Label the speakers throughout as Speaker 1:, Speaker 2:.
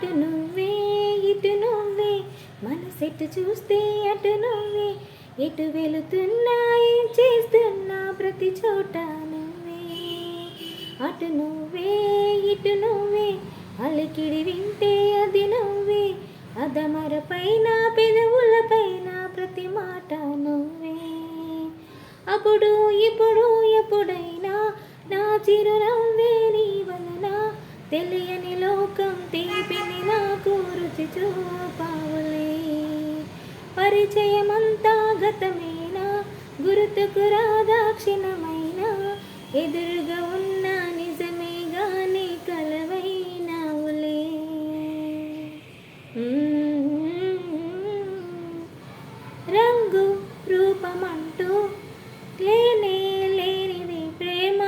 Speaker 1: అటు నువ్వే ఇటు నువ్వే మనసెట్టు చూస్తే అటు నువ్వే ఎటు వెళుతున్నా ఏం చేస్తున్నా ప్రతి చోట నువ్వే. అటు నువ్వే ఇటు నువ్వే అలికిడి వింటే అది నువ్వే అదమర పైన పెదవుల పైన ప్రతి మాట నువ్వే. అప్పుడు ఇప్పుడు ఎప్పుడైనా నా చిరునవ్వే నీ వలన పరిచయమంతా గతమేనా గుర్తుకు రాదాక్షిణమైన? ఎదురుగా ఉన్న నిజమే గాని కలవైనావులే. రంగు రూపమంటూ లేనే లేనిది ప్రేమ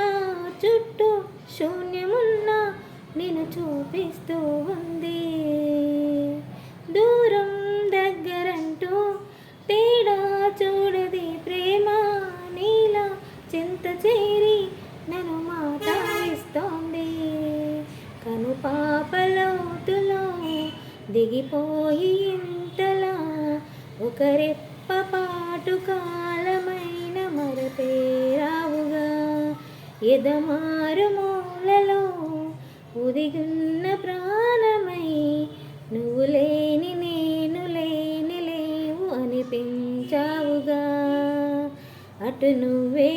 Speaker 1: చుట్టూ శూన్యమున్న నేను చూపిస్తూ ఉంది. చేరి నన్ను మాటాడిస్తోంది కను పాపలోతులో దిగిపోయి ఇంతలా ఒక పాటు కాలమైన మరపేరావుగా. ఎదమారు మూలలో ఉదిగున్న ప్రాణమై నువ్వు లేని నేను లేని లేవు అనిపించావుగా అటు నువ్వే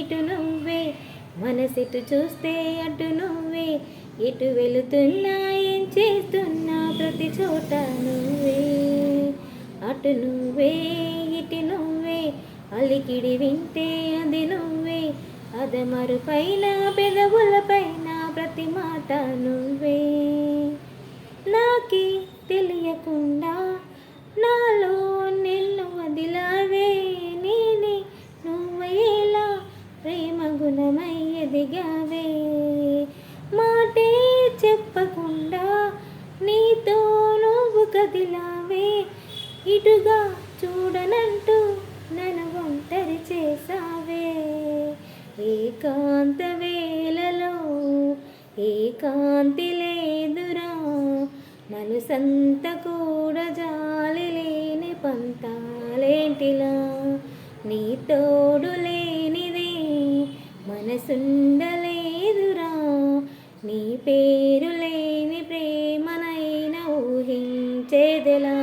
Speaker 1: ఇటు నువ్వే. మనసిటు చూస్తే అటు నువ్వే. ఇటు వెళుతున్నా ఏం చేస్తున్నా ప్రతి చోట నువ్వే. అటు నువ్వే ఇటు నువ్వే. అలికిడి వింటే అది నువ్వే. అదమరు పైన పెదవుల పైన ప్రతి మాట నువ్వే. నాకే తెలియకుండా ప్రేమ మాటే చెప్పకుండా నీతో నువ్వు కదిలావే. ఇటుగా చూడనంటూ నన్ను ఒంటరి చేసావే ఏకాంత వేళలో ఏకాంతి లేదురా. మనసంత కూడా జాలి లేని పంతాలేంటిలా. నీ తోడు మనసుండలేదురా. నీ పేరు లేని ప్రేమనైనా ఊహించేదెలా?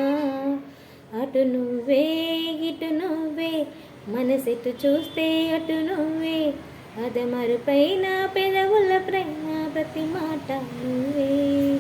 Speaker 1: అటు నువ్వే ఇటు నువ్వే మనసెటు చూస్తే అటు నువ్వే. అదమరుపైన పెదవుల ప్రేమ ప్రతి మాట నువ్వే.